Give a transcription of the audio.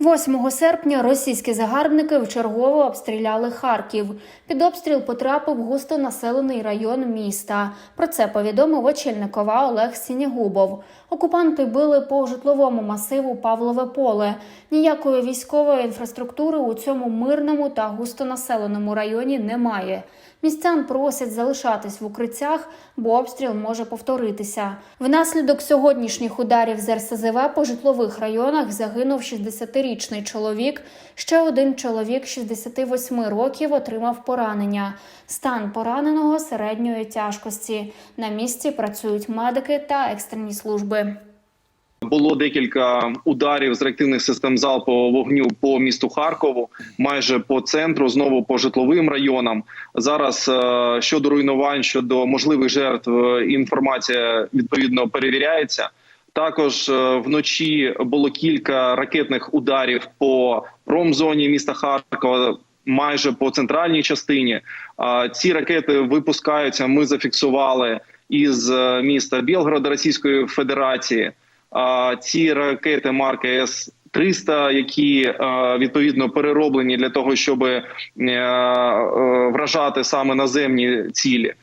8 серпня російські загарбники вчергово обстріляли Харків. Під обстріл потрапив густонаселений район міста. Про це повідомив очільник ОВА Олег Сінігубов. Окупанти били по житловому масиву Павлове поле. Ніякої військової інфраструктури у цьому мирному та густонаселеному районі немає. Містян просять залишатись в укриттях, бо обстріл може повторитися. Внаслідок сьогоднішніх ударів з РСЗВ по житлових районах загинув 60-річний чоловік. Ще один чоловік 68 років отримав поранення. Стан пораненого середньої тяжкості. На місці працюють медики та екстрені служби. Було декілька ударів з реактивних систем залпового вогню по місту Харкову, майже по центру, знову по житловим районам. Зараз е, щодо руйнувань, щодо можливих жертв, е, інформація відповідно перевіряється. Також е, вночі було кілька ракетних ударів по промзоні міста Харкова. Майже по центральній частині ці ракети випускаються. Ми зафіксували із е, міста Білгорода Російської Федерації. Ці ракети марки С 300 які е, відповідно перероблені для того, щоб вражати саме наземні цілі.